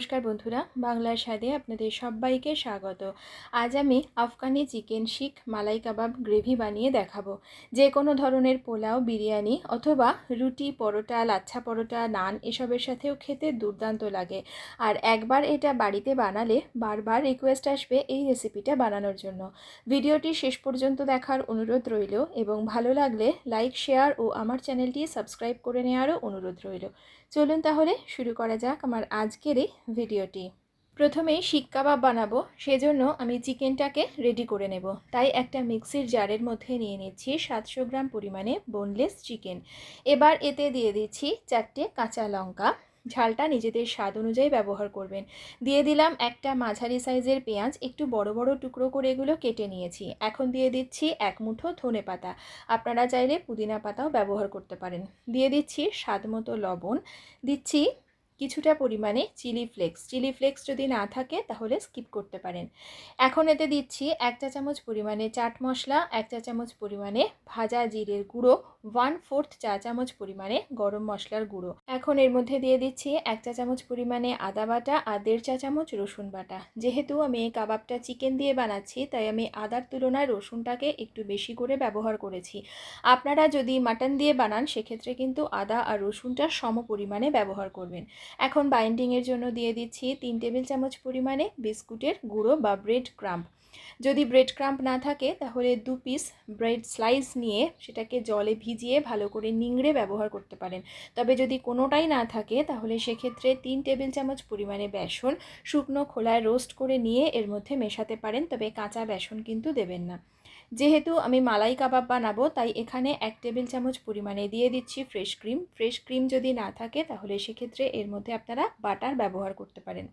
নমস্কার বন্ধুরা, বাংলার স্বাদে আপনাদের সবাইকে স্বাগত। আজ আমি আফগানি চিকেন শিক মালাই কাবাব গ্রেভি বানিয়ে দেখাবো। যে কোনো ধরনের পোলাও, বিরিয়ানি অথবা রুটি, পরোটা, লাচ্ছা পরোটা, নান এসবের সাথেও খেতে দুর্দান্ত লাগে। আর একবার এটা বাড়িতে বানালে বারবার রিকোয়েস্ট আসবে এই রেসিপিটা বানানোর জন্য। ভিডিওটি শেষ পর্যন্ত দেখার অনুরোধ রইল এবং ভালো লাগলে লাইক শেয়ার ও আমার চ্যানেলটি সাবস্ক্রাইব করে নেওয়ারও অনুরোধ রইল। চলুন তাহলে শুরু করা যাক আমার আজকের এই ভিডিওটি। প্রথমেই শিক কাবাব বানাবো, সেজন্য আমি চিকেনটাকে রেডি করে নেব। তাই একটা মিক্সির জারের মধ্যে নিয়ে নিচ্ছি সাতশো গ্রাম পরিমাণে বোনলেস চিকেন এবার এতে দিয়ে দিচ্ছি চারটে কাঁচা লঙ্কা। ঝালটা নিজেদের স্বাদ অনুযায়ী ব্যবহার করবেন। দিয়ে দিলাম একটা মাঝারি সাইজের পেঁয়াজ, একটু বড় বড় টুকরো করে এগুলো কেটে নিয়েছি। এখন দিয়ে দিচ্ছি এক মুঠো ধনে পাতা। আপনারা চাইলে পুদিনা পাতাও ব্যবহার করতে পারেন। দিয়ে দিচ্ছি স্বাদ মতো লবণ। দিচ্ছি কিছুটা পরিমাণে চিলি ফ্লেক্স। চিলি ফ্লেক্স যদি না থাকে তাহলে স্কিপ করতে পারেন। এখন এতে দিচ্ছি এক চা চামচ পরিমাণে চাট মশলা, এক চা চামচ পরিমাণে ভাজা জিরের গুঁড়ো ওয়ান ফোর্থ চা চামচ পরিমাণে গরম মশলার গুঁড়ো। এখন এর মধ্যে দিয়ে দিচ্ছি এক চা চামচ পরিমাণে আদা বাটা আর দেড় চা চামচ রসুন বাটা। যেহেতু আমি এই কাবাবটা চিকেন দিয়ে বানাচ্ছি, তাই আমি আদার তুলনায় রসুনটাকে একটু বেশি করে ব্যবহার করেছি। আপনারা যদি মাটন দিয়ে বানান, সেক্ষেত্রে কিন্তু আদা আর রসুনটা সম পরিমাণে ব্যবহার করবেন। এখন বাইন্ডিংয়ের জন্য দিয়ে দিচ্ছি তিন টেবিল চামচ পরিমাণে বিস্কুটের গুঁড়ো বা ব্রেড ক্রাম্প যদি ব্রেড ক্রাম্প না থাকে, তাহলে দু পিস ব্রেড স্লাইস নিয়ে সেটাকে জলে ভিজিয়ে ভালো করে নিংড়ে ব্যবহার করতে পারেন। তবে যদি কোনোটাই না থাকে, তাহলে সেক্ষেত্রে তিন টেবিল চামচ পরিমাণে বেসন শুকনো খোলায় রোস্ট করে নিয়ে এর মধ্যে মেশাতে পারেন, তবে কাঁচা বেসন কিন্তু দেবেন না। যেহেতু আমি মালাই কাবাব বানাবো, তাই এখানে এক টেবিল চামচ পরিমাণে দিয়ে দিচ্ছি ফ্রেশ ক্রিম ফ্রেশ ক্রিম যদি না থাকে, তাহলে সেক্ষেত্রে এর মধ্যে আপনারা বাটার ব্যবহার করতে পারেন।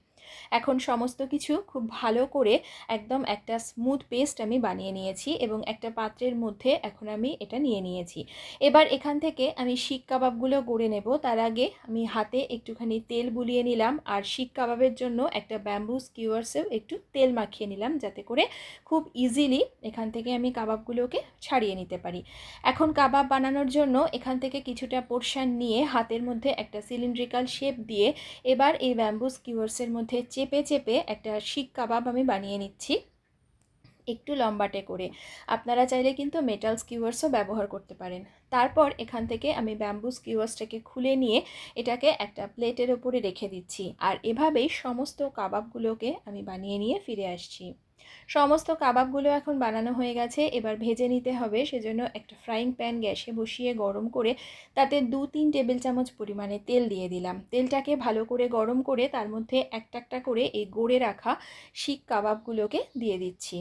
এখন সমস্ত কিছু খুব ভালো করে একদম একটা স্মুথ পেস্ট আমি বানিয়ে নিয়েছি এবং একটা পাত্রের মধ্যে এখন আমি এটা নিয়ে নিয়েছি। এবার এখান থেকে আমি শিক কাবাবগুলো গড়ে নেব। তার আগে আমি হাতে একটুখানি তেল বুলিয়ে নিলাম আর শিক কাবাবের জন্য একটা ব্যাম্বু স্কিউয়ার্সেও একটু তেল মাখিয়ে নিলাম যাতে করে খুব ইজিলি এখান থেকে আমি কাবাবগুলোকে ছাড়িয়ে নিতে পারি। এখন কাবাব বানানোর জন্য এখান থেকে কিছুটা পোর্শান নিয়ে হাতের মধ্যে একটা সিলিন্ড্রিক্যাল শেপ দিয়ে এবার এই ব্যাম্বু স্কিউয়ার্সের মধ্যে মধ্যে চেপে চেপে একটা শিক কাবাব আমি বানিয়ে নিচ্ছি, একটু লম্বাটে করে। আপনারা চাইলে কিন্তু মেটাল স্কিউয়ার্সও ব্যবহার করতে পারেন। তারপর এখান থেকে আমি ব্যাম্বু স্কিউয়ার্সটাকে খুলে নিয়ে এটাকে একটা প্লেটের ওপরে রেখে দিচ্ছি। আর এভাবেই সমস্ত কাবাবগুলোকে আমি বানিয়ে নিয়ে ফিরে আসছি। সমস্ত কাবাবগুলো এখন বানানো হয়ে গেছে। এবার ভেজে নিতে হবে। সেজন্য একটা ফ্রাইং প্যান গ্যাসে বসিয়ে গরম করে তাতে দু তিন টেবিল চামচ পরিমাণে তেল দিয়ে দিলাম। তেলটাকে ভালো করে গরম করে তার মধ্যে একটা একটা করে এই গড়ে রাখা শিক কাবাবগুলোকে দিয়ে দিচ্ছি।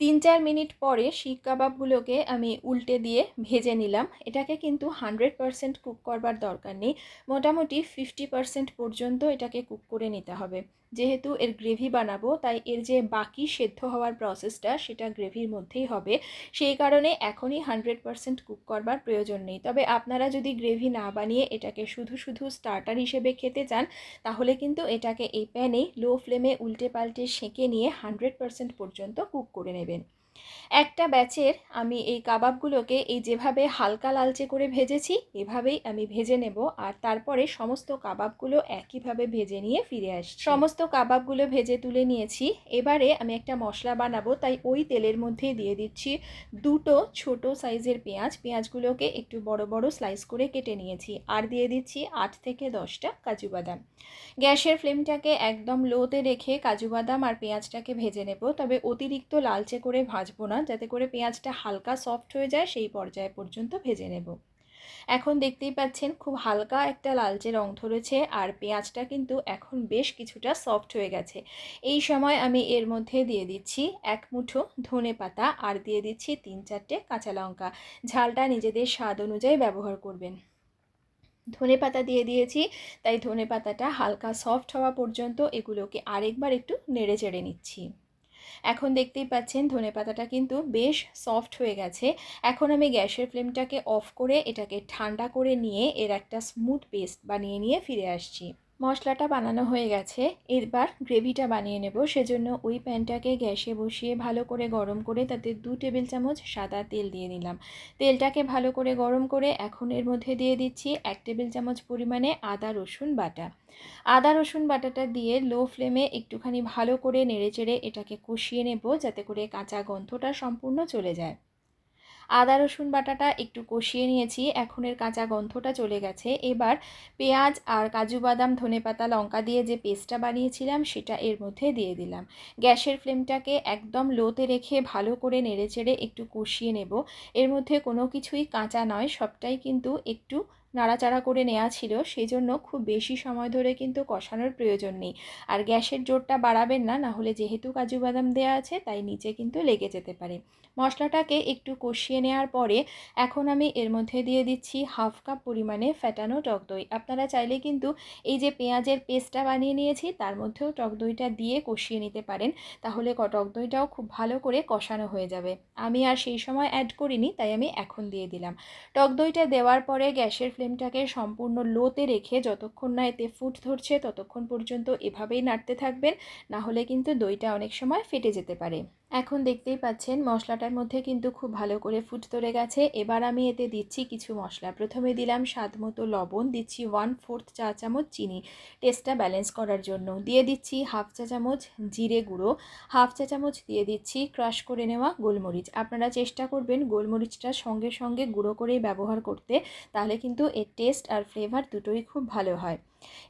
তিন চার মিনিট পরে শিক কাবাবগুলোকে আমি উল্টে দিয়ে ভেজে নিলাম। এটাকে কিন্তু হান্ড্রেড পারসেন্ট কুক করবার দরকার নেই। মোটামুটি ফিফটি পারসেন্ট পর্যন্ত এটাকে কুক করে নিতে হবে। যেহেতু এর গ্রেভি বানাবো, তাই এর যে বাকি সেদ্ধ হওয়ার প্রসেসটা সেটা গ্রেভির মধ্যেই হবে। সেই কারণে এখনই হান্ড্রেড পারসেন্ট কুক করবার প্রয়োজন নেই। তবে আপনারা যদি গ্রেভি না বানিয়ে এটাকে শুধু শুধু স্টার্টার হিসেবে খেতে চান, তাহলে কিন্তু এটাকে এই প্যানেই লো ফ্লেমে উল্টে পাল্টে সেঁকে নিয়ে হান্ড্রেড পারসেন্ট পর্যন্ত কুক করে নেবেন। viene. একটা ব্যাচের আমি এই কাবাবগুলোকে এই যেভাবে হালকা লালচে করে ভেজেছি, এভাবেই আমি ভেজে নেব আর তারপরে সমস্ত কাবাবগুলো একইভাবে ভেজে নিয়ে ফিরে আসছি। সমস্ত কাবাবগুলো ভেজে তুলে নিয়েছি। এবারে আমি একটা মশলা বানাবো, তাই ওই তেলের মধ্যে দিয়ে দিচ্ছি দুটো ছোট সাইজের পেঁয়াজ। পেঁয়াজগুলোকে একটু বড় বড় স্লাইস করে কেটে নিয়েছি আর দিয়ে দিচ্ছি আট থেকে দশটা কাজু বাদাম। গ্যাসের ফ্লেমটাকে একদম লোতে রেখে কাজু বাদাম আর পেঁয়াজটাকে ভেজে নেব, তবে অতিরিক্ত লালচে করে ভাজবো না, যাতে করে পেঁয়াজটা হালকা সফট হয়ে যায়, সেই পর্যায়ে পর্যন্ত ভেজে নেব। এখন দেখতেই পাচ্ছেন খুব হালকা একটা লালচে রং ধরেছে আর পেঁয়াজটা কিন্তু এখন বেশ কিছুটা সফট হয়ে গেছে। এই সময় আমি এর মধ্যে দিয়ে দিচ্ছি এক মুঠো ধনে পাতা আর দিয়ে দিচ্ছি তিন চারটে কাঁচা লঙ্কা। ঝালটা নিজেদের স্বাদ অনুযায়ী ব্যবহার করবেন। ধনে পাতা দিয়ে দিয়েছি, তাই ধনে পাতাটা হালকা সফট হওয়া পর্যন্ত এগুলোকে আরেকবার একটু নেড়ে চেড়ে নিচ্ছি। এখন দেখতেই পাচ্ছেন ধনে পাতাটা কিন্তু বেশ সফট হয়ে গেছে। এখন আমি গ্যাসের ফ্লেমটাকে অফ করে এটাকে ঠান্ডা করে নিয়ে এর একটা স্মুথ পেস্ট বানিয়ে নিয়ে ফিরে আসছি। মশলাটা বানানো হয়ে গেছে। এবার গ্রেভিটা বানিয়ে নেব। সেজন্য ওই প্যানটাকে গ্যাসে বসিয়ে ভালো করে গরম করে তাতে দু টেবিল চামচ সাদা তেল দিয়ে নিলাম তেলটাকে ভালো করে গরম করে এখন এর মধ্যে দিয়ে দিচ্ছি এক টেবিল চামচ পরিমাণে আদা, রসুন বাটা। আদা, রসুন বাটাটা দিয়ে লো ফ্লেমে একটুখানি ভালো করে নেড়েচেড়ে এটাকে কষিয়ে নেব যাতে করে কাঁচা গন্ধটা সম্পূর্ণ চলে যায়। আদা, রসুন বাটাটা একটু কষিয়ে নিয়েছি। এখন এর কাঁচা গন্ধটা চলে গেছে। এবার পেঁয়াজ আর কাজু বাদাম, ধনে পাতা, লঙ্কা দিয়ে যে পেস্টটা বানিয়েছিলাম সেটা এর মধ্যে দিয়ে দিলাম। গ্যাসের ফ্লেমটাকে একদম লোতে রেখে ভালো করে নেড়েচেড়ে একটু কষিয়ে নেব। এর মধ্যে কোনো কিছুই কাঁচা নয়, সবটাই কিন্তু একটু নাড়াচাড়া করে নেওয়া ছিল সেই জন্য খুব বেশি সময় ধরে কিন্তু কষানোর প্রয়োজন নেই। আর গ্যাসের জোরটা বাড়াবেন না না হলে যেহেতু কাজু বাদাম দেওয়া আছে, তাই নিচে কিন্তু লেগে যেতে পারে। মশলাটাকে একটু কষিয়ে নেওয়ার পরে এখন আমি এর মধ্যে দিয়ে দিচ্ছি হাফ কাপ পরিমাণে ফ্যাটানো টক দই। আপনারা চাইলে কিন্তু এই যে পেঁয়াজের পেস্টটা বানিয়ে নিয়েছি, তার মধ্যেও টক দইটা দিয়ে কষিয়ে নিতে পারেন। তাহলে টক দইটাও খুব ভালো করে কষানো হয়ে যাবে। আমি আর সেই সময় অ্যাড করিনি, তাই আমি এখন দিয়ে দিলাম। টক দইটা দেওয়ার পরে গ্যাসের ফ্লেমটাকে সম্পূর্ণ লোতে রেখে যতক্ষণ না এতে ফুট ধরছে ততক্ষণ পর্যন্ত এভাবেই নাড়তে থাকবেন, না হলে কিন্তু দইটা অনেক সময় ফেটে যেতে পারে। এখন দেখতেই পাচ্ছেন মশলাটার মধ্যে কিন্তু খুব ভালো করে ফুট ধরে গেছে। এবার আমি এতে দিচ্ছি কিছু মশলা। প্রথমে দিলাম স্বাদ মতো লবণ, দিচ্ছি ওয়ান ফোর্থ চা চামচ চিনি। টেস্টটা ব্যালেন্স করার জন্য। দিয়ে দিচ্ছি হাফ চা চামচ জিরে গুঁড়ো। হাফ চা চামচ দিয়ে দিচ্ছি ক্রাশ করে নেওয়া গোলমরিচ। আপনারা চেষ্টা করবেন গোলমরিচটা সঙ্গে সঙ্গে গুঁড়ো করেই ব্যবহার করতে। তাহলে কিন্তু এর টেস্ট আর ফ্লেভার দুটোই খুব ভালো হয়।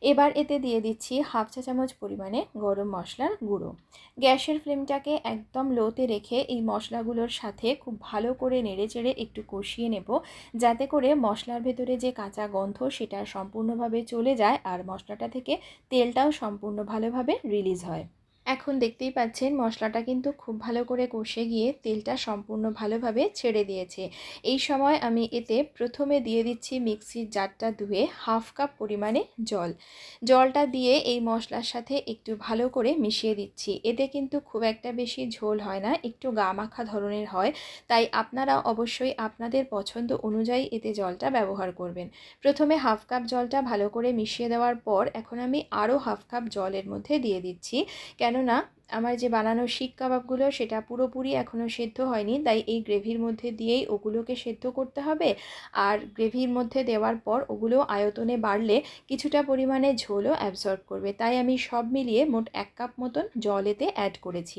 এবার এতে দিয়ে দিচ্ছি হাফ চা চামচ পরিমাণে গরম মশলার গুঁড়ো। গ্যাসের ফ্লেমটাকে একদম লোতে রেখে এই মশলাগুলোর সাথে খুব ভালো করে নেড়েচেড়ে একটু কষিয়ে নেব, যাতে করে মশলার ভেতরে যে কাঁচা গন্ধ সেটা সম্পূর্ণভাবে চলে যায় আর মশলাটা থেকে তেলটাও সম্পূর্ণ ভালোভাবে রিলিজ হয়। এখন দেখতেই পাচ্ছেন মশলাটা কিন্তু খুব ভালো করে কষে গিয়ে তেলটা সম্পূর্ণ ভালোভাবে ছেড়ে দিয়েছে। এই সময় আমি এতে প্রথমে দিয়ে দিচ্ছি মিক্সির জারটা ধুয়ে হাফ কাপ পরিমাণে জল। জলটা দিয়ে এই মশলার সাথে একটু ভালো করে মিশিয়ে দিচ্ছি। এতে কিন্তু খুব একটা বেশি ঝোল হয় না, একটু গা মাখা ধরনের হয়। তাই আপনারা অবশ্যই আপনাদের পছন্দ অনুযায়ী এতে জলটা ব্যবহার করবেন। প্রথমে হাফ কাপ জলটা ভালো করে মিশিয়ে দেওয়ার পর এখন আমি আরও হাফ কাপ জলের মধ্যে দিয়ে দিচ্ছি। কেন কেননা আমার যে বানানো শিক কাবাবগুলো সেটা পুরোপুরি এখনও সেদ্ধ হয়নি, তাই এই গ্রেভির মধ্যে দিয়েই ওগুলোকে সেদ্ধ করতে হবে। আর গ্রেভির মধ্যে দেওয়ার পর ওগুলো আয়তনে বাড়লে কিছুটা পরিমাণে ঝোলও অ্যাবজর্ব করবে। তাই আমি সব মিলিয়ে মোট এক কাপ মতন জল এতে অ্যাড করেছি।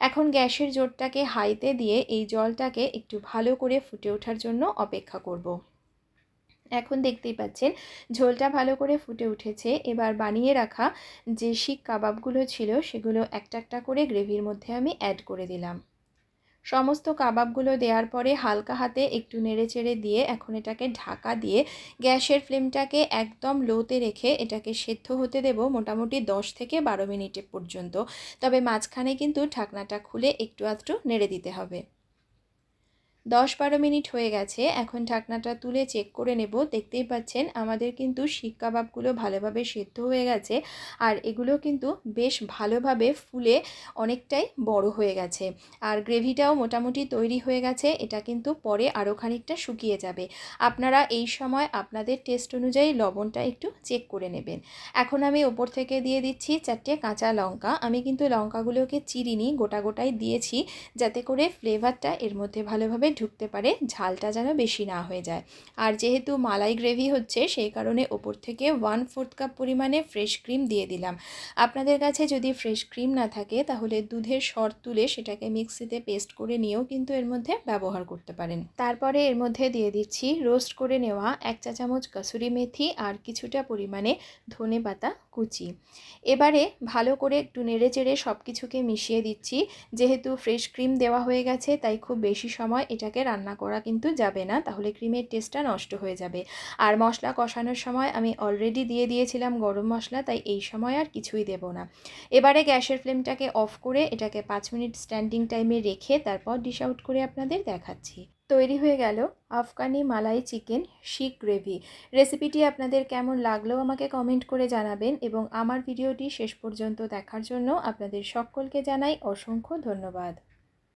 এখন গ্যাসের জোরটাকে হাইতে দিয়ে এই জলটাকে একটু ভালো করে ফুটে ওঠার জন্য অপেক্ষা করব। এখন দেখতেই পাচ্ছেন ঝোলটা ভালো করে ফুটে উঠেছে। এবার বানিয়ে রাখা যে শিক কাবাবগুলো ছিল সেগুলো একটা একটা করে গ্রেভির মধ্যে আমি অ্যাড করে দিলাম। সমস্ত কাবাবগুলো দেওয়ার পরে হালকা হাতে একটু নেড়েচেড়ে দিয়ে এখন এটাকে ঢাকা দিয়ে গ্যাসের ফ্লেমটাকে একদম লোতে রেখে এটাকে সেদ্ধ হতে দেব মোটামুটি 10 থেকে বারো মিনিটের পর্যন্ত। তবে মাঝখানে কিন্তু ঢাকনাটা খুলে একটু আধটু নেড়ে দিতে হবে। দশ বারো মিনিট হয়ে গেছে, এখন ঢাকনাটা তুলে চেক করে নেব। দেখতেই পাচ্ছেন, আমাদের কিন্তু শিক কাবাবগুলো ভালোভাবে সেদ্ধ হয়ে গেছে আর এগুলো কিন্তু বেশ ভালোভাবে ফুলে অনেকটাই বড় হয়ে গেছে। আর গ্রেভিটাও মোটামুটি তৈরি হয়ে গেছে, এটা কিন্তু পরে আরও খানিকটা শুকিয়ে যাবে। আপনারা এই সময় আপনাদের টেস্ট অনুযায়ী লবণটা একটু চেক করে নেবেন। এখন আমি ওপর থেকে দিয়ে দিচ্ছি চারটে কাঁচা লঙ্কা। আমি কিন্তু লঙ্কাগুলোকে চিরিনি, গোটা গোটাই দিয়েছি যাতে করে ফ্লেভারটা এর মধ্যে ভালোভাবে ঢুকতে পারে, ঝালটা যেন বেশি না হয়ে যায়। আর যেহেতু মালাই গ্রেভি হচ্ছে, সেই কারণে ওপর থেকে ওয়ান ফোর্থ কাপ পরিমাণে ফ্রেশ ক্রিম দিয়ে দিলাম। আপনাদের কাছে যদি ফ্রেশ ক্রিম না থাকে, তাহলে দুধের সর তুলে সেটাকে মিক্সিতে পেস্ট করে নিয়েও কিন্তু এর মধ্যে ব্যবহার করতে পারেন। তারপরে এর মধ্যে দিয়ে দিচ্ছি রোস্ট করে নেওয়া এক চা চামচ কাসুরি মেথি আর কিছুটা পরিমাণে ধনে পাতা কুচি। এবারে ভালো করে একটু নেড়ে চেড়ে সব কিছুকে মিশিয়ে দিচ্ছি। যেহেতু ফ্রেশ ক্রিম দেওয়া হয়ে গেছে, তাই খুব বেশি সময় এটাকে রান্না করা কিন্তু যাবে না, তাহলে ক্রিমের টেস্টটা নষ্ট হয়ে যাবে। আর মশলা কষানোর সময় আমি অলরেডি দিয়ে দিয়েছিলাম গরম মশলা, তাই এই সময় আর কিছুই দেব না। এবারে গ্যাসের ফ্লেমটাকে অফ করে এটাকে পাঁচ মিনিট স্ট্যান্ডিং টাইমে রেখে তারপর ডিশ আউট করে আপনাদের দেখাচ্ছি। তৈরি হয়ে গেল Afghani malai chicken seekh gravy. রেসিপিটি আপনাদের কেমন লাগল আমাকে কমেন্ট করে জানাবেন এবং আমার ভিডিওটি শেষ পর্যন্ত দেখার জন্য আপনাদের সকলকে জানাই অসংখ্য ধন্যবাদ।